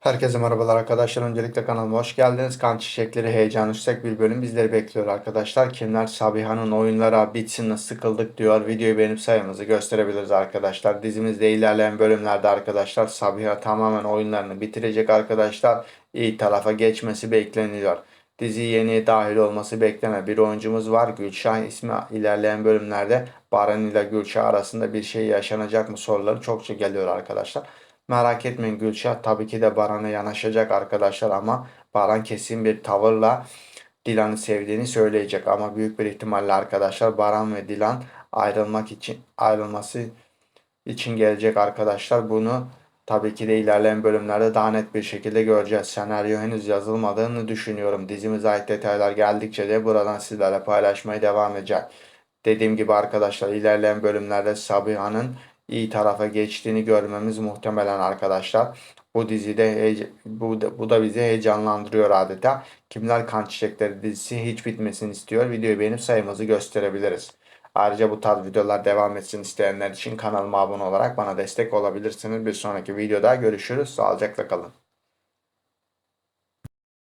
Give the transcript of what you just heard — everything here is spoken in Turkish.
Herkese merhabalar arkadaşlar. Öncelikle kanalıma hoş geldiniz. Kan Çiçekleri heyecan yüksek bir bölüm bizleri bekliyor arkadaşlar. Kimler Sabiha'nın oyunlara bitsin sıkıldık diyor. Videoyu beğenip sayımızı gösterebiliriz arkadaşlar. Dizimizde ilerleyen bölümlerde arkadaşlar Sabiha tamamen oyunlarını bitirecek arkadaşlar. İyi tarafa geçmesi bekleniyor. Dizi yeni dahil olması beklenen bir oyuncumuz var. Gülşah ismi ilerleyen bölümlerde Baran ile Gülşah arasında bir şey yaşanacak mı soruları çokça geliyor arkadaşlar. Merak etmeyin Gülşah tabii ki de Baran'a yanaşacak arkadaşlar ama Baran kesin bir tavırla Dilan'ı sevdiğini söyleyecek ama büyük bir ihtimalle arkadaşlar Baran ve Dilan ayrılmak için ayrılması için gelecek arkadaşlar. Bunu tabii ki de ilerleyen bölümlerde daha net bir şekilde göreceğiz. Senaryo henüz yazılmadığını düşünüyorum. Dizimize ait detaylar geldikçe de buradan sizlerle paylaşmaya devam edeceğim. Dediğim gibi arkadaşlar ilerleyen bölümlerde Sabiha'nın iyi tarafa geçtiğini görmemiz muhtemelen arkadaşlar. Bu dizide bu da, bu da bizi heyecanlandırıyor adeta. Kimler Kan Çiçekleri dizisi hiç bitmesini istiyor. Videoyu beğenip sayımızı gösterebiliriz. Ayrıca bu tarz videolar devam etsin isteyenler için kanalıma abone olarak bana destek olabilirsiniz. Bir sonraki videoda görüşürüz. Sağlıcakla kalın.